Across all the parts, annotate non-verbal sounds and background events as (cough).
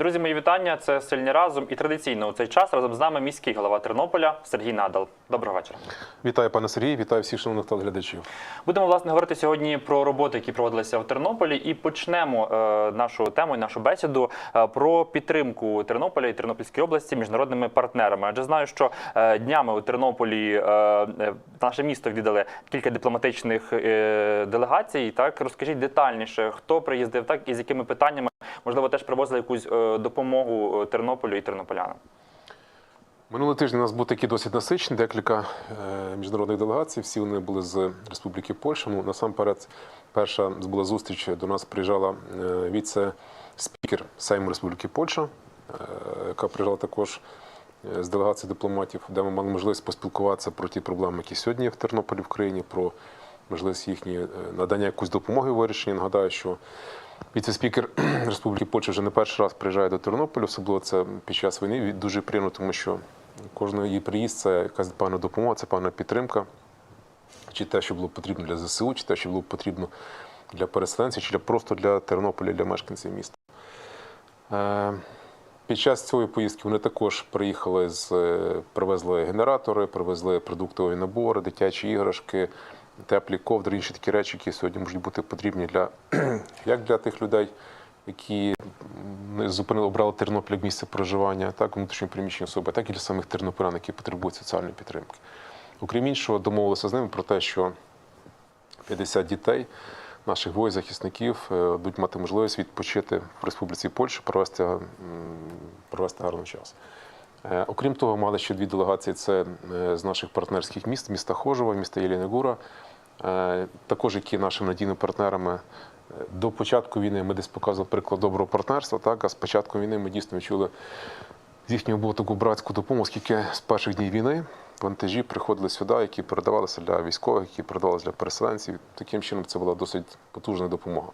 Друзі, мої вітання. Це сильні разом. І традиційно у цей час разом з нами міський голова Тернополя Сергій Надал. Доброго вечора. Вітаю, пане Сергій, вітаю всіх шановних телеглядачів. Будемо власне говорити сьогодні про роботи, які проводилися в Тернополі, і почнемо е, нашу тему, і нашу бесіду е, про підтримку Тернополя і Тернопільської області міжнародними партнерами. Адже знаю, що е, днями у Тернополі е, е, наше місто віддали кілька дипломатичних е, делегацій. Так розкажіть детальніше, хто приїздив, так і з якими питаннями можливо теж привозили якусь е, допомогу е, Тернополю і тернополянам. Минулий тиждень у нас був такий досить насичений, декілька е, міжнародних делегацій. Всі вони були з Республіки Польща. Ну, насамперед, перша була зустріч. До нас приїжджала е, віце-спікер Сейму Республіки Польща, яка приїжджала також з делегації дипломатів, де ми мали можливість поспілкуватися про ті проблеми, які сьогодні є в Тернополі в країні, про можливість їхні надання якоїсь допомоги у вирішенні. Нагадаю, що Віце-спікер (clears throat) Республіки Польща вже не перший раз приїжджає до Тернополя, особливо це під час війни. Дуже приємно, тому що кожен її приїзд це якась певна допомога, це певна підтримка. Чи те, що було потрібно для ЗСУ, чи те, що було потрібно для переселенців, чи для просто для Тернополя, для мешканців міста. Е, Під час цієї поїздки вони також приїхали з е, привезли генератори, привезли продуктові набори, дитячі іграшки, теплі ковдри, інші такі речі, які сьогодні можуть бути потрібні для (clears throat) як для тих людей, які зупинили, обрали Тернопіль як місце проживання, так внутрішньо приміщення особи, так і для самих тернополян, які потребують соціальної підтримки. Окрім іншого, домовилися з ними про те, що 50 дітей наших воїн-захисників е, будуть мати можливість відпочити в Республіці Польща, провести, провести гарний час. Е, Окрім того, мали ще дві делегації: це е, з наших партнерських міст, міста Хожева, міста Єлінегура, також які нашими надійними партнерами. Е, До початку війни ми десь показували приклад доброго партнерства, так, а з початку війни ми дійсно відчули з їхнього боку таку братську допомогу, оскільки з перших днів війни вантажі приходили сюди, які передавалися для військових, які передавалися для переселенців. Таким чином це була досить потужна допомога.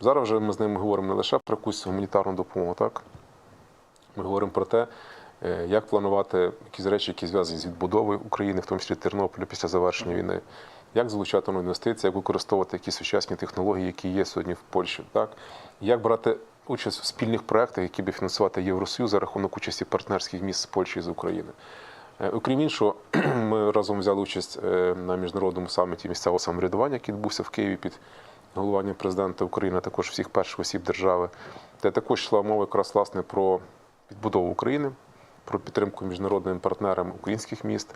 Зараз вже ми з ними говоримо не лише про якусь гуманітарну допомогу, так? Ми говоримо про те, е, як планувати якісь речі, які зв'язані з відбудовою України, в тому числі Тернополя після завершення війни, як залучати інвестиції, як використовувати якісь сучасні технології, які є сьогодні в Польщі, так? як брати участь в спільних проєктах, які би фінансувати Євросоюз за рахунок участі партнерських міст з Польщі і з України. Е, Окрім іншого, (clears throat) ми разом взяли участь е, на міжнародному саміті місцевого самоврядування, який відбувся в Києві під головуванням президента України, також всіх перших осіб держави, де також йшла мова якраз власне про відбудову України, про підтримку міжнародним партнерам українських міст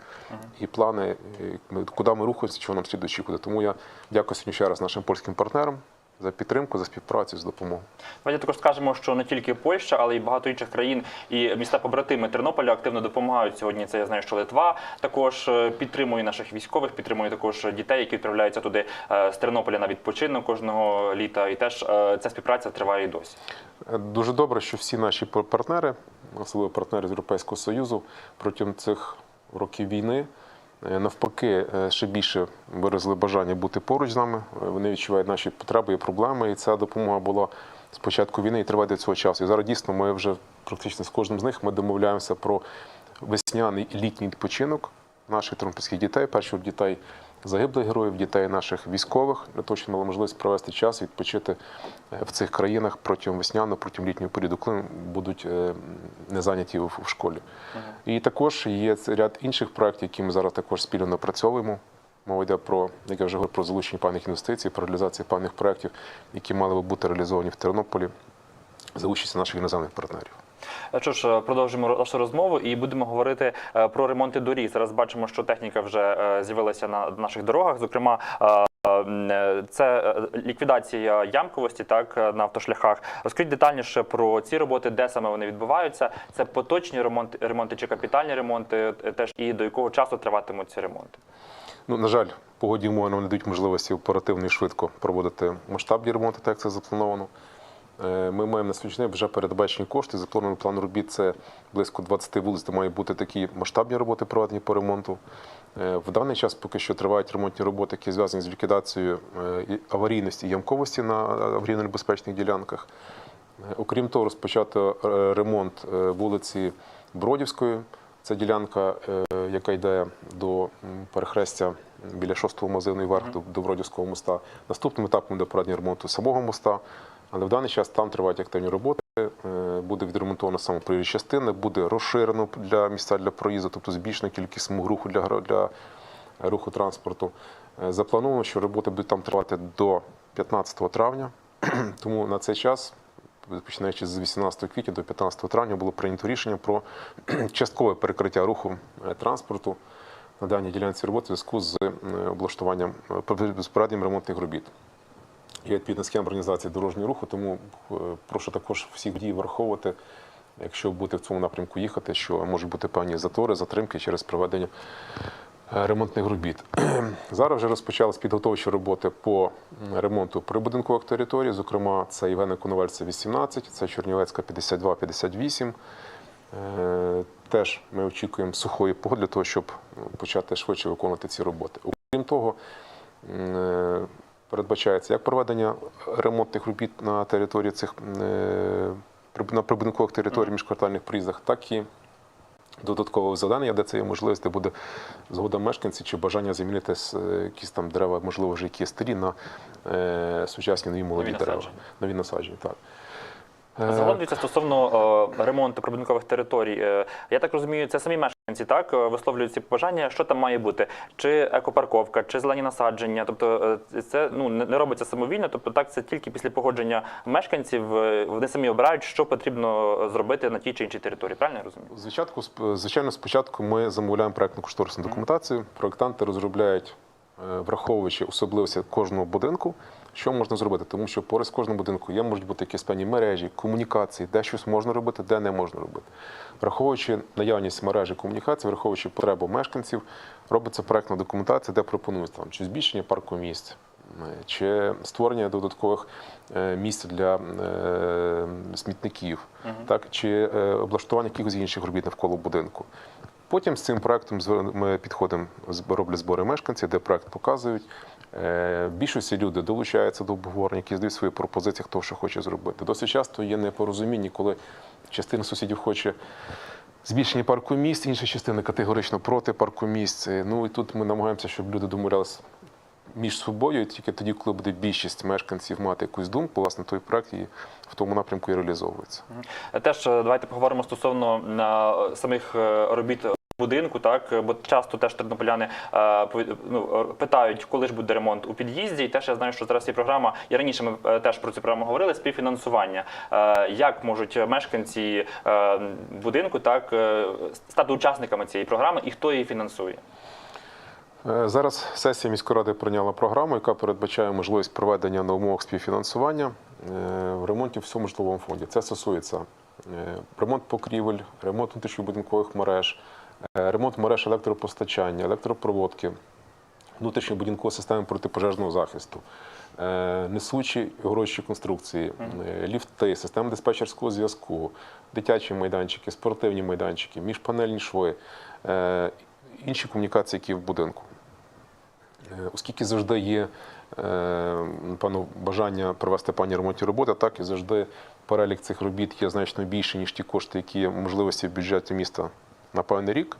і плани, е, куди ми рухаємося, чого нам слід очікувати. Тому я дякую сьогодні ще раз нашим польським партнерам за підтримку, за співпрацю, за допомогу. Давайте також скажемо, що не тільки Польща, але й багато інших країн і міста побратими Тернополя активно допомагають сьогодні. Це я знаю, що Литва також е, підтримує наших військових, підтримує також дітей, які відправляються туди е, з Тернополя на відпочинок кожного літа. І теж ця співпраця триває і досі. Дуже добре, що всі наші пар- партнери, особливо партнери з Європейського Союзу, протягом цих років війни е, навпаки е, ще більше виразили бажання бути поруч з нами. Е, Вони відчувають наші потреби і проблеми. І ця допомога була з початку війни і триває до цього часу. І зараз дійсно ми вже практично з кожним з них ми домовляємося про весняний і літній відпочинок наших тернопільських дітей, перших дітей загиблих героїв, дітей наших військових, для того, щоб мали можливість провести час, відпочити е, в цих країнах протягом весняного, протягом літнього періоду, коли будуть е, не зайняті в в школі. І також є ряд інших проєктів, які ми зараз також спільно напрацьовуємо. Мова йде про, як я вже говорив, про залучення певних інвестицій, про реалізацію певних проєктів, які мали би бути реалізовані в Тернополі за участі наших іноземних партнерів. Е, Що ж, е, продовжимо нашу розмову і будемо говорити е, про ремонти доріг. Зараз бачимо, що техніка вже з'явилася на наших дорогах. Зокрема, це ліквідація ямковості так на автошляхах. Розкажіть детальніше про ці роботи, де саме вони відбуваються. Це поточні ремонти, ремонти чи капітальні ремонти, теж і до якого часу триватимуть ці ремонти. Ну, на жаль, погодні умови нам не дають можливості оперативно і швидко проводити масштабні ремонти, так як це заплановано. Е, Ми маємо на сьогоднішній день вже передбачені кошти. Запланований план робіт це близько 20 вулиць, де мають бути такі масштабні роботи проведені по ремонту. Е, В даний час поки що тривають ремонтні роботи, які зв'язані з ліквідацією е, аварійності і ямковості на аварійно-небезпечних ділянках. Е, Окрім того, розпочато ремонт вулиці Бродівської. Це ділянка, яка йде до перехрестя біля 6-го магазину і вверх до, до Бродівського моста. Наступним етапом буде проведення ремонту самого моста, але в даний час там тривають активні роботи. е, буде відремонтована саме проїжджа частина, буде розширено для місця для проїзду, тобто збільшена кількість смуг руху для, для руху транспорту. Е, Заплановано, що роботи будуть там тривати до 15 травня, (clears throat) тому на цей час, починаючи з 18 квітня до 15 травня, було прийнято рішення про (clears throat) часткове перекриття руху е, транспорту на даній ділянці роботи в зв'язку з облаштуванням з ремонтних робіт. Є відповідна схема організації дорожнього руху, тому е, прошу також всіх дій враховувати, якщо будете в цьому напрямку їхати, що можуть бути певні затори, затримки через проведення е, ремонтних робіт. (clears throat) Зараз вже розпочалися підготовчі роботи по ремонту прибудинкових територій. Зокрема, це Євгена Коновальця 18, це Чернівецька 52-58. Е, Теж ми очікуємо сухої погоди для того, щоб е, почати швидше виконувати ці роботи. Окрім того, передбачається як проведення ремонтних робіт на території цих е, на прибудинкових територій міжквартальних проїздах, так і додаткове завдання, де це є можливість, де буде згода мешканців чи бажання замінити е, якісь там дерева, можливо, вже які старі на е, сучасні нові молоді Нові дерева. насадження. Нові насадження, так. Загалом дивіться стосовно е, ремонту прибудинкових територій. Е, я так розумію, це самі мешканці так е, висловлюють ці побажання. Що там має бути? Чи екопарковка, чи зелені насадження? Тобто е, це ну не робиться самовільно. Тобто, так це тільки після погодження мешканців. е, Вони самі обирають, що потрібно зробити на тій чи іншій території. Правильно я розумію? Звичайно, звичайно, спочатку ми замовляємо проектну кошторисну документацію. Проектанти розробляють, е, враховуючи особливості кожного будинку, що можна зробити, тому що поряд з кожним будинку є можуть бути якісь певні мережі, комунікації, де щось можна робити, де не можна робити. Враховуючи наявність мережі комунікації, враховуючи потребу мешканців, робиться проектна документація, де пропонується там чи збільшення парку місць, е, чи створення додаткових е, місць для е, смітників, так, чи облаштування якихось інших робіт навколо будинку. Потім з цим проектом ми підходимо, роблять збори мешканців, де проект показують. Е, більшості люди долучаються до обговорення, які здають свої пропозиції, хто що хоче зробити. Досить часто є непорозуміння, коли частина сусідів хоче збільшення парку місць, інша частина категорично проти парку місць. Ну і тут ми намагаємося, щоб люди домовлялися між собою, тільки тоді, коли буде більшість мешканців мати якусь думку, власне, той проект і в тому напрямку і реалізовується. Теж е, давайте поговоримо стосовно е, самих робіт. Будинку, так бо часто теж тернополяни е, ну, питають, коли ж буде ремонт у під'їзді. І теж я знаю, що зараз є програма, і раніше ми е, теж про цю програму говорили. Співфінансування. Е, Як можуть мешканці будинку так стати учасниками цієї програми і хто її фінансує? Зараз сесія міської ради прийняла програму, яка передбачає можливість проведення на умовах співфінансування в ремонті всьому житловому фонді. Це стосується ремонт покрівель, ремонт внутрішньобудинкових мереж, ремонт мереж електропостачання, електропроводки, внутрішньобудинкової системи протипожежного захисту, е, несучі і горючі конструкції, е, ліфти, системи диспетчерського зв'язку, дитячі майданчики, спортивні майданчики, міжпанельні шви, е, інші комунікації, які в будинку. Е, Оскільки завжди є е, напевно, бажання провести пані ремонтні роботи, так і завжди перелік цих робіт є значно більше, ніж ті кошти, які є можливості в бюджеті міста на певний рік.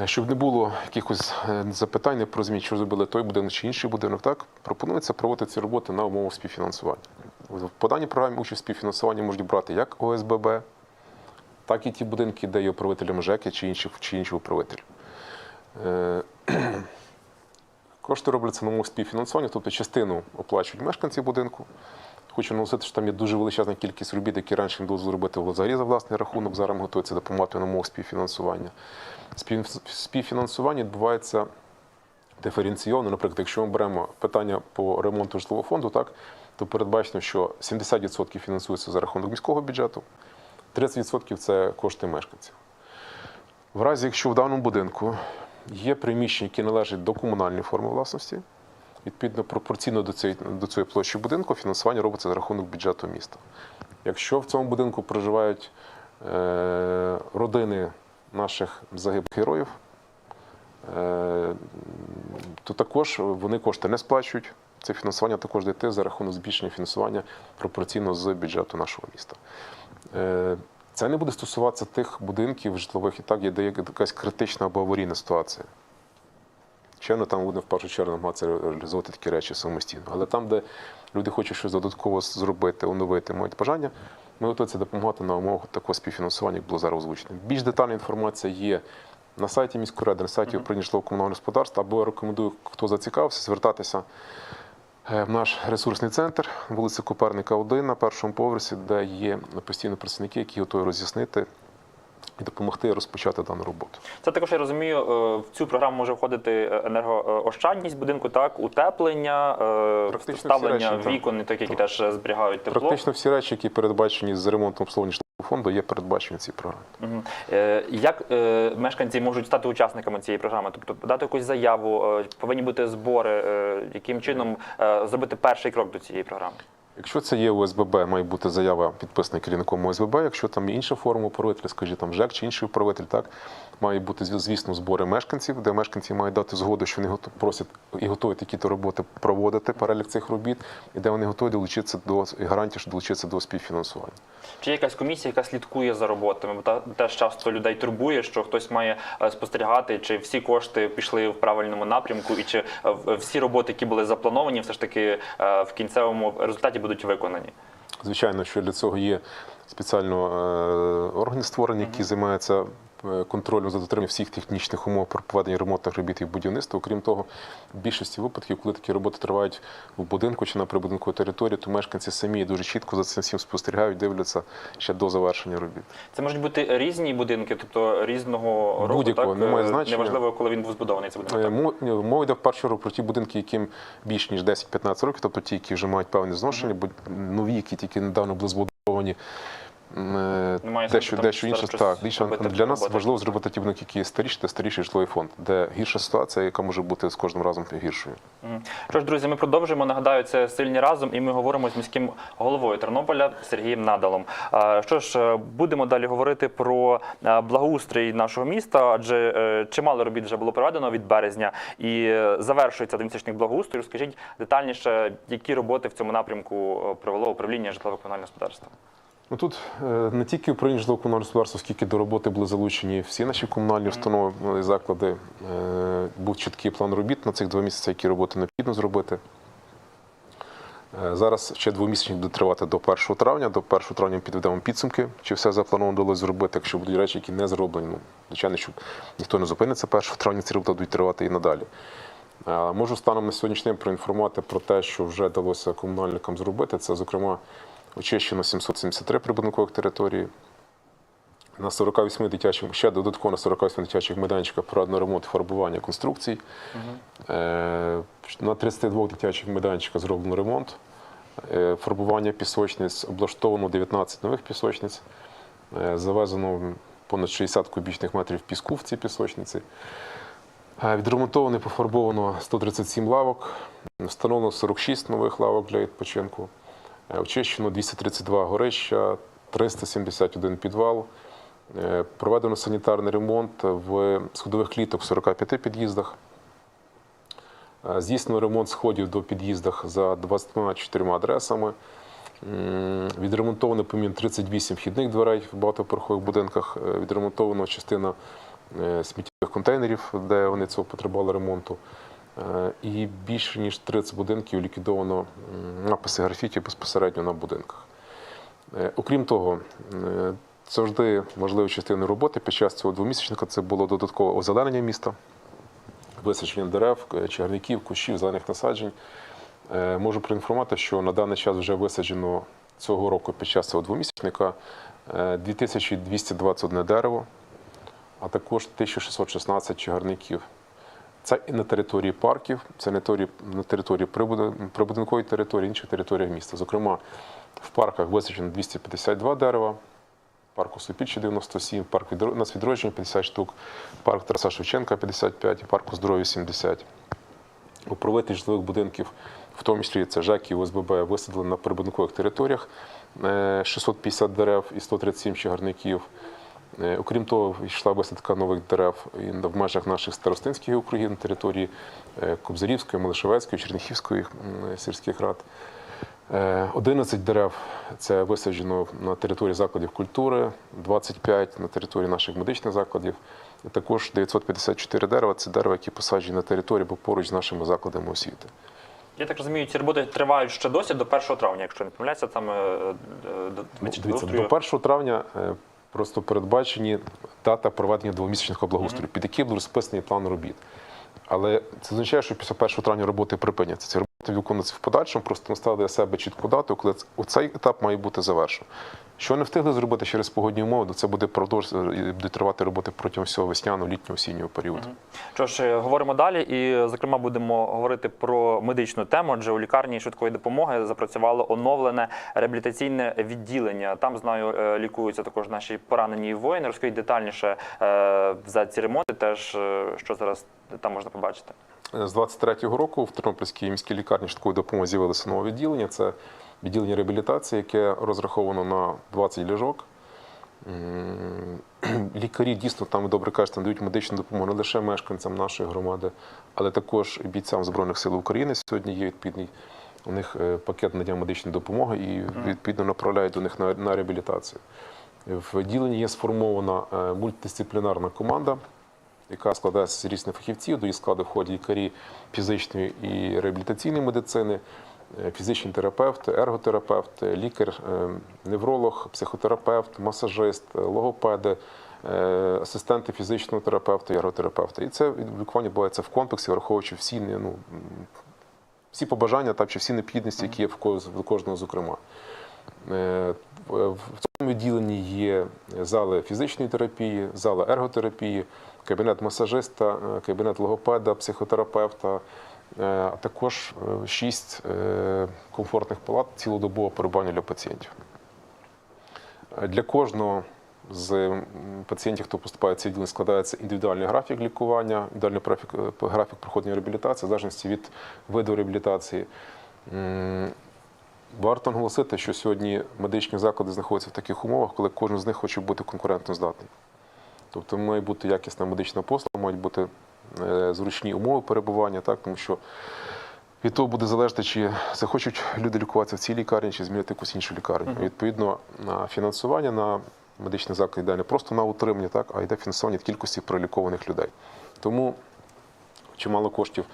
Е, Щоб не було якихось е, запитань, не порозумінь, що зробили той будинок чи інший будинок, так пропонується проводити ці роботи на умовах співфінансування. В даній програмі участь в співфінансуванні можуть брати як ОСББ, так і ті будинки, де є управителем ЖЕКи чи інші, чи інші управителі. Е, (clears throat) Кошти робляться на умовах співфінансування, тобто частину оплачують мешканці будинку. Хочу наголосити, що там є дуже величезна кількість робіт, які раніше не було зробити взагалі за власний рахунок. Зараз готується допомагати на умовах співфінансування. Співфінансування відбувається диференційовано. Наприклад, якщо ми беремо питання по ремонту житлового фонду, так, то передбачено, що 70% фінансується за рахунок міського бюджету, 30% це кошти мешканців. В разі, якщо в даному будинку є приміщення, які належать до комунальної форми власності, відповідно пропорційно до цієї, до цієї площі будинку фінансування робиться за рахунок бюджету міста. Якщо в цьому будинку проживають е, родини наших загиблих героїв, е, то також вони кошти не сплачують. Це фінансування також буде йти за рахунок збільшення фінансування пропорційно з бюджету нашого міста. Е, Це не буде стосуватися тих будинків житлових і так, є якась критична або аварійна ситуація. Звичайно, там буде в першу чергу намагатися реалізовувати такі речі самостійно. Але там, де люди хочуть щось додатково зробити, оновити, мають бажання, Ми готові це допомагати на умовах такого співфінансування, як було зараз озвучено. Більш детальна інформація є на сайті міської ради, на сайті управління житлово-комунального господарства, або я рекомендую, хто зацікавився, звертатися е, в наш ресурсний центр, вулиця Коперника, 1 на першому поверсі, де є постійно працівники, які готові роз'яснити і допомогти розпочати дану роботу. Це також я розумію. е, В цю програму може входити енергоощадність будинку, так, утеплення, е, Практично всі речі, вікон, так, які теж е, зберігають тепло. Практично всі речі, які передбачені з ремонтом обслуговування фонду, є передбачені програмі. Мгм. Е, Як е, мешканці можуть стати учасниками цієї програми? Тобто подати якусь заяву, е, повинні бути збори, е, яким чином е, зробити перший крок до цієї програми? Якщо це є ОСББ, має бути заява підписана керівником ОСББ. Якщо там є інша форма управителя, скажімо, там ЖЕК чи інший управитель, так має бути звісно збори мешканців, де мешканці мають дати згоду, що вони просять і готові такі-то роботи проводити, перелік цих робіт, і де вони готові долучитися до гарантії, що долучитися до співфінансування. Чи є якась комісія, яка слідкує за роботами? Бо теж часто людей турбує, що хтось має е, спостерігати, чи всі кошти пішли в правильному напрямку, і чи е, всі роботи, які були заплановані, все ж таки е, в кінцевому результаті будуть виконані. Звичайно, що для цього є спеціально органи створені, які займаються е, контролем за дотриманням всіх технічних умов про проведення ремонтних робіт і будівництва. Окрім того, в більшості випадків, коли такі роботи тривають в будинку чи на прибудинковій території, то мешканці самі дуже чітко за цим всім спостерігають, дивляться ще до завершення робіт. Це можуть бути різні будинки, тобто різного року. Так? немає значення. Неважливо, коли він був збудований. Це будинок. Е? Мова йде в першу чергу про ті будинки, яким більш ніж 10-15 років, тобто ті, які вже мають певне зношення, бо нові, які тільки недавно були збудовані. Е, Немає Дещо, сенсу там дещо інше так. Робити для нас важливо зробити ті будинки, які є старіші, та старіший житловий фонд, де гірша ситуація, яка може бути з кожним разом гіршою. Що ж, друзі, ми продовжуємо. Нагадаю, це сильні разом, і ми говоримо з міським головою Тернополя Сергієм Надалом. Що ж, е, будемо далі говорити про е, благоустрій нашого міста, адже чимало робіт вже було проведено від березня і завершується двомісячник благоустрою. Розкажіть детальніше, які роботи в цьому напрямку провело управління житлово-комунального господарства. Ну тут е, не тільки управління житлово-комунального господарства, скільки до роботи були залучені всі наші комунальні установи і заклади. Е, Був чіткий план робіт на цих два місяці, які роботи необхідно зробити. Е, Зараз ще двомісячник буде тривати до 1 травня. До 1 травня підведемо підсумки, чи все заплановано вдалося зробити. Якщо будуть речі, які не зроблені, ну, звичайно, що ніхто не зупиниться 1 травня, ці роботи будуть тривати і надалі. Можу станом на сьогоднішній день проінформувати про те, що вже вдалося комунальникам зробити. Це, зокрема, очищено 773 прибудинкових територій. На 48 дитячих, ще додатково на 48 дитячих майданчиках проведено ремонт фарбування конструкцій. Е, На 32 дитячих майданчиках зроблено ремонт. Е, Фарбування пісочниць, облаштовано 19 нових пісочниць. Е, Завезено понад 60 кубічних метрів піску в ці пісочниці. Відремонтовано і пофарбовано 137 лавок, встановлено 46 нових лавок для відпочинку. Очищено 232 горища, 371 підвал. Е, Проведено санітарний ремонт в сходових кліток в 45 під'їздах. Е, Здійснено ремонт сходів до під'їздах за 24 адресами. Відремонтовано помін 38 вхідних дверей в багатоповерхових будинках. Е, Відремонтовано частина сміттєвих контейнерів, де вони цього потребували ремонту. Е, І більше ніж 30 будинків ліквідовано написи графіті безпосередньо на будинках. Е, Окрім того, завжди важливою частиною роботи під час цього двомісячника це було додаткове озеленення міста, висадження дерев, е, чагарників, кущів, зелених насаджень. Можу проінформувати, що на даний час вже висаджено цього року під час цього двомісячника е, 2221 дерево, а також 1616 чагарників. Це і на території парків, це на території, на території прибудинкової території, інших територіях міста. Зокрема, в парках висаджено 252 дерева, парку Супіччя 97, парк нас відродження 50 штук, парк Тараса Шевченка 55 і парку здоров'я 70. Управитель житлових будинків, в тому числі це ЖЕК і ОСББ, висадили на прибудинкових територіях е, 650 дерев і 137 чагарників. Е, Окрім того, йшла висадка нових дерев і в межах наших старостинських округів на території е, Кобзарівської, Малишевецької, Черніхівської сільських рад. Е, 11 дерев це висаджено на території закладів культури, 25 на території наших медичних закладів. І також 954 дерева це дерева, які посаджені на території або поруч з нашими закладами освіти. Я так розумію, ці роботи тривають ще досі до 1 травня, якщо не помиляюся, там е, е, до Ну, значить, Дивіться, до 1 травня е, просто передбачені дата проведення двомісячних облагоустрою, під яким буде розписаний план робіт. Але це означає, що після 1 травня роботи припиняться. Ці роботи виконуються в подальшому, просто наставили для себе чітку дату, коли оцей етап має бути завершений. Що не встигли зробити через погодні умови, то це буде продовж і буде тривати роботи протягом всього весняного, літнього, осіннього періоду. Що ж, е, говоримо далі, і зокрема будемо говорити про медичну тему. Адже у лікарні швидкої допомоги запрацювало оновлене реабілітаційне відділення. Там знаю, е, лікуються також наші поранені воїни. Розкажіть детальніше е, за ці ремонти, теж е, що зараз там можна побачити. З 23-го року в Тернопільській міській лікарні швидкої допомоги з'явилося нове відділення. Це відділення реабілітації, яке розраховано на 20 ліжок. (clears throat) Лікарі дійсно там ви добре кажете, надають медичну допомогу не лише мешканцям нашої громади, але також і бійцям Збройних сил України. Сьогодні є відповідний у них е, пакет надання медичної допомоги і відповідно направляють до них на, на реабілітацію. В відділенні є сформована е, мультидисциплінарна команда, яка складається з різних фахівців. До її складу входять лікарі фізичної і реабілітаційної медицини, фізичні терапевти, ерготерапевти, лікар, е, невролог, психотерапевт, масажист, е, логопеди, е, асистенти фізичного терапевта ерготерапевта. І це лікування відбувається в комплексі, враховуючи всі ну, всі побажання так, чи всі необхідності, які є в кож- в кожного, зокрема. Е, В цьому відділенні є зали фізичної терапії, зали ерготерапії, кабінет масажиста, е, кабінет логопеда, психотерапевта, е, а також е, шість е, комфортних палат цілодобового перебування для пацієнтів. Е, Для кожного з пацієнтів, хто поступає в це відділення, складається індивідуальний графік лікування, індивідуальний графік, е, проходження реабілітації, в залежності від виду реабілітації. Варто наголосити, що сьогодні медичні заклади знаходяться в таких умовах, коли кожен з них хоче бути конкурентно здатний. Тобто має бути якісна медична послуга, мають бути е, зручні умови перебування, так, тому що від того буде залежати, чи захочуть люди лікуватися в цій лікарні, чи змінити якусь іншу лікарню. Відповідно, на фінансування на медичний заклад йде не просто на утримання, так, а йде фінансування від кількості пролікованих людей. Тому чимало коштів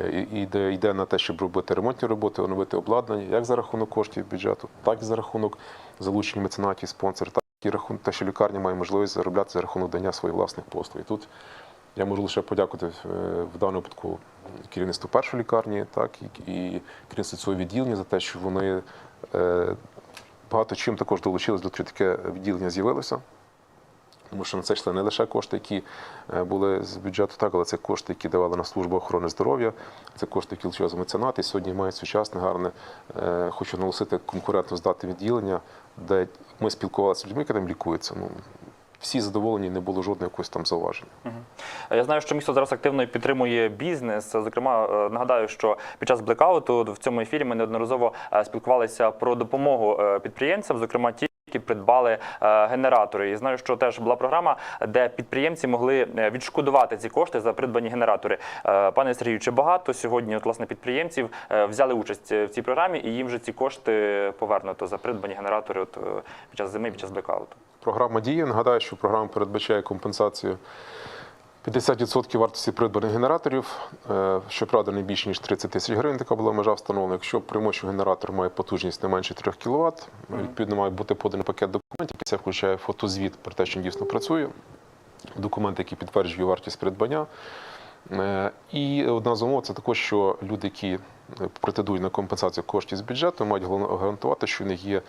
е, йде, йде на те, щоб робити ремонтні роботи, оновити обладнання, як за рахунок коштів бюджету, так і за рахунок залучення меценатів, спонсорів, так і рахунок те, що лікарня має можливість заробляти за рахунок дання своїх власних послуг. І тут я можу лише подякувати е, в даному випадку керівництву першої лікарні, так і, керівництву цього відділення за те, що вони е, багато чим також долучились до того, що таке відділення з'явилося. Тому що на це йшли не лише кошти, які е, були з бюджету, так, але це кошти, які давали на службу охорони здоров'я, це кошти, які лишили за меценати. І сьогодні мають сучасне, гарне, хочу наголосити, конкурентно здати відділення, де ми спілкувалися з людьми, які там лікуються. Ну, всі задоволені, не було жодного якогось там зауваження. Я знаю, що місто зараз активно підтримує бізнес. Зокрема, е, нагадаю, що під час блекауту в цьому ефірі ми неодноразово е, спілкувалися про допомогу е, підприємцям, зокрема ті. Які придбали е, генератори, і знаю, що теж була програма, де підприємці могли е, відшкодувати ці кошти за придбані генератори. Е, Пане Сергію, чи багато сьогодні от, власне підприємців взяли участь в цій програмі, і їм вже ці кошти повернуто за придбані генератори от, під час зими, під час блекауту? Програма діє. Нагадаю, що програма передбачає компенсацію 50% вартості придбаних генераторів. Е, Щоправда, не більше ніж 30 тисяч гривень. Така була межа встановлена. Якщо приймо, генератор має потужність не менше 3 кВт, відповідно має бути поданий пакет документів. Це включає фотозвіт про те, що він дійсно працює, документи, які підтверджують вартість придбання. Е, І одна з умов це також, що люди, які е, претендують на компенсацію коштів з бюджету, мають гарантувати, що в них є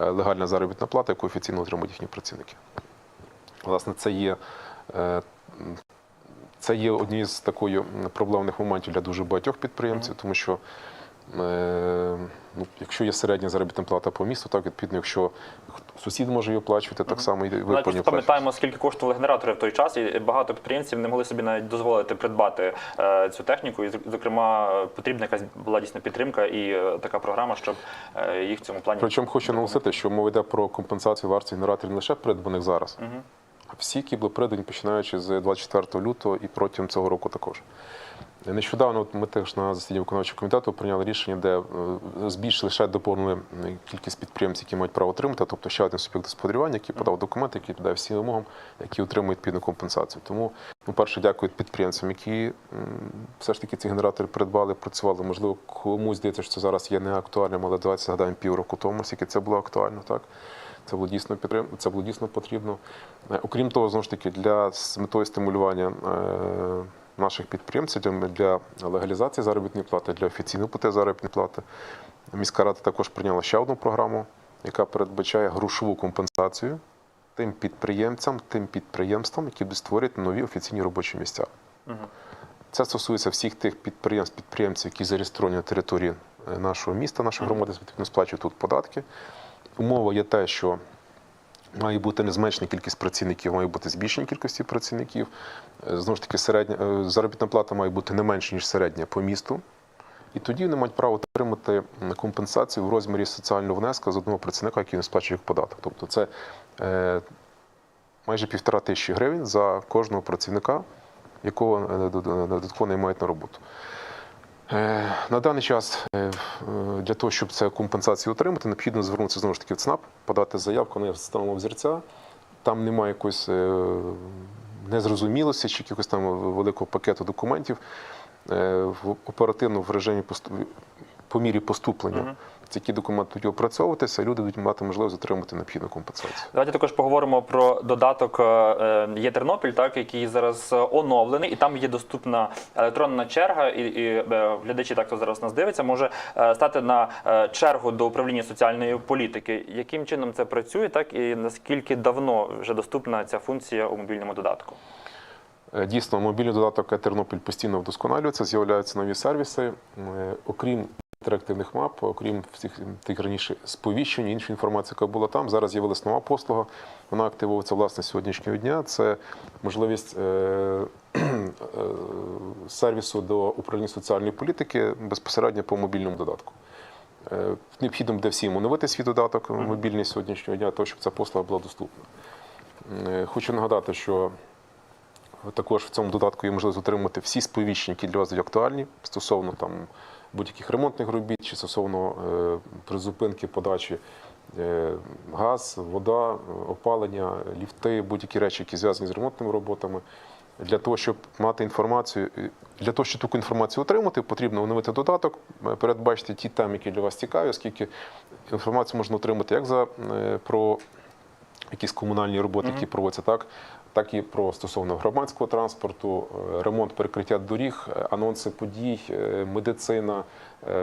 легальна заробітна плата, яку офіційно отримують їхні працівники. Власне, це є, це є однією з такої проблемних моментів для дуже багатьох підприємців, тому що е, ну, якщо є середня заробітна плата по місту, так відповідно, якщо сусід може її оплачувати, так само і ви Навіть просто пам'ятаємо, скільки коштували генератори в той час, і багато підприємців не могли собі навіть дозволити придбати е, цю техніку. І, зокрема, потрібна якась була дійсно підтримка і е, така програма, щоб е, їх в цьому плані. Причому хочу наголосити, що мова йде про компенсацію вартості генераторів не лише придбаних зараз, а всі, які були придані починаючи з 24 лютого і протягом цього року також. Нещодавно ми теж на засіданні виконавчого комітету прийняли рішення, де е, збільшили ще доповнили е, кількість підприємців, які мають право отримати, тобто ще один суб'єкт господарювання, який подав документи, який відповідає всім вимогам, які отримують відповідну компенсацію. Тому, ну, перше, дякую підприємцям, які все ж таки ці генератори придбали, працювали. Можливо, комусь здається, що це зараз є не актуальним, але давайте згадаємо півроку тому, скільки це було актуально, так? Це було дійсно підтрим... це було дійсно потрібно. Е, Окрім того, знову ж таки, для з метою стимулювання е, наших підприємців для- легалізації заробітної плати, для офіційної плати заробітної плати. Міська рада також прийняла ще одну програму, яка передбачає грошову компенсацію тим підприємцям, тим підприємствам, які будуть створювати нові офіційні робочі місця. Це стосується всіх тих підприємств, підприємців, які зареєстровані на території е, нашого міста, нашої громади, відповідно сплачують тут податки. Умова є те, що має бути не зменшена кількість працівників, має бути збільшення кількості працівників. Е, Знову ж таки, середня е, заробітна плата має бути не менше, ніж середня по місту. І тоді вони мають право отримати компенсацію в розмірі соціального внеска з одного працівника, який не сплачує їх податок. Тобто це е, майже півтора тисячі гривень за кожного працівника, якого е, дод- додатково наймають на роботу. Е, На даний час е, е, для того, щоб цю компенсацію отримати, необхідно звернутися знову ж таки в ЦНАП, подати заявку на встановлення взірця. Там немає якоїсь незрозумілості чи якогось там великого пакету документів. В оперативно в режимі по мірі поступлення ці документи будуть опрацьовуватися, люди будуть мати можливість отримати необхідну компенсацію. Давайте також поговоримо про додаток е, е, є Тернопіль, так який зараз оновлений, і там є доступна електронна черга. І, і е, глядачі, так хто зараз нас дивиться, може стати на чергу до управління соціальної політики. Яким чином це працює, так і наскільки давно вже доступна ця функція у мобільному додатку? Дійсно, мобільний додаток «Тернопіль» постійно вдосконалюється, з'являються нові сервіси. Окрім інтерактивних мап, окрім всіх тих раніше сповіщень, іншої інформації, яка була там, зараз з'явилася нова послуга. Вона активується власне сьогоднішнього дня. Це можливість е, е, сервісу до управління соціальної політики безпосередньо по мобільному додатку. Е, Необхідно буде всім оновити свій додаток мобільний сьогоднішнього дня, того, щоб ця послуга була доступна. Е, Хочу нагадати, що також в цьому додатку є можливість отримати всі сповіщення, які для вас є актуальні стосовно там будь-яких ремонтних робіт чи стосовно е, призупинки подачі е, газ, вода, опалення, ліфти, будь-які речі, які зв'язані з ремонтними роботами. Для того, щоб мати інформацію, е, для того, щоб таку інформацію отримати, потрібно оновити додаток, передбачити ті теми, які для вас цікаві, оскільки інформацію можна отримати як за про якісь комунальні роботи, які проводяться так, так і про стосовно громадського транспорту, е, ремонт перекриття доріг, е, анонси подій, е, медицина,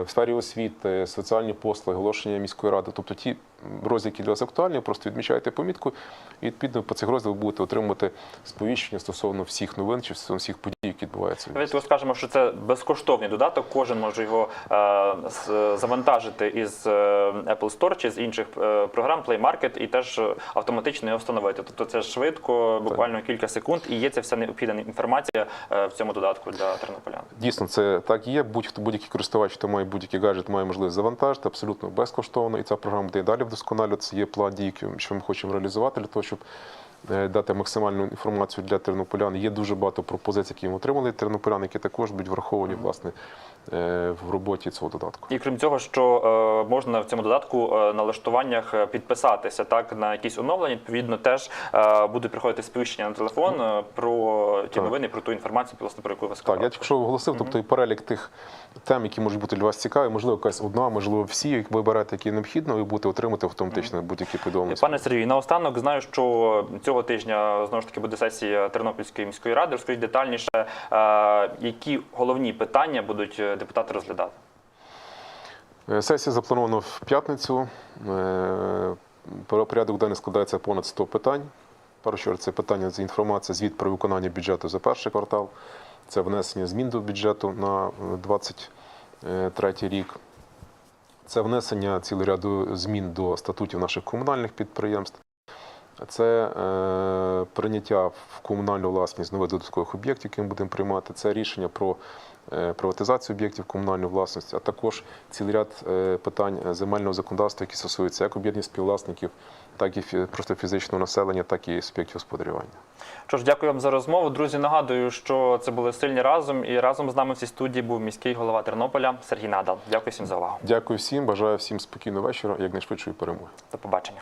в сфері освіти, соціальні послуги, оголошення міської ради. Тобто ті розділи, для вас актуальні, просто відмічаєте помітку, і відповідно по цих розділах будете отримувати сповіщення стосовно всіх новин чи всіх подій, які відбуваються. Давайте скажемо, що це безкоштовний додаток. Кожен може його е, завантажити із е, Apple Store чи з інших е, програм Play Market і теж автоматично його встановити. Тобто це швидко, буквально кілька секунд, і є ця вся необхідна інформація е, в цьому додатку для тернополян. Дійсно, це так є. Будь-хто будь-який користувач, хто має будь-який гаджет, має можливість завантажити абсолютно безкоштовно. І ця програма буде і далі вдосконалюватися. Є план дій, що ми хочемо реалізувати для того, щоб дати максимальну інформацію для тернополян. Є дуже багато пропозицій, які ми отримали тернополян, які також будуть враховані власне е, в роботі цього додатку. І крім цього, що е, можна в цьому додатку е, на налаштуваннях е, підписатися так на якісь оновлення. Відповідно, теж е, будуть приходити сповіщення на телефон е, про ті Так. новини, про ту інформацію, власне, про яку ви Так, сказали. я тільки що оголосив, тобто і перелік тих тем, які можуть бути для вас цікаві, можливо, якась одна, можливо, всі, як ви берете, які необхідно, ви будете отримати автоматично будь-які повідомлення. Пане Сергію, наостанок знаю, що цього тижня знову ж таки буде сесія Тернопільської міської ради. Розкажіть детальніше, е, які головні питання будуть е, депутати розглядати. Е, Сесія запланована в п'ятницю. Порядок денний складається понад 100 питань. Перше, це питання з інформація, звіт про виконання бюджету за перший квартал. Це внесення змін до бюджету на 2023 рік. Це внесення цілого ряду змін до статутів наших комунальних підприємств. Це е, прийняття в комунальну власність нових додаткових об'єктів, які ми будемо приймати. Це рішення про е, приватизацію об'єктів комунальної власності, а також цілий ряд е, питань земельного законодавства, які стосуються як об'єднання співвласників, так і фі- просто фізичного населення, так і суб'єктів господарювання. Що ж, дякую вам за розмову. Друзі, нагадую, що це були сильні разом, і разом з нами в цій студії був міський голова Тернополя Сергій Надал. Дякую всім за увагу. Дякую всім, бажаю всім спокійного вечора, якнайшвидшої перемоги. До побачення.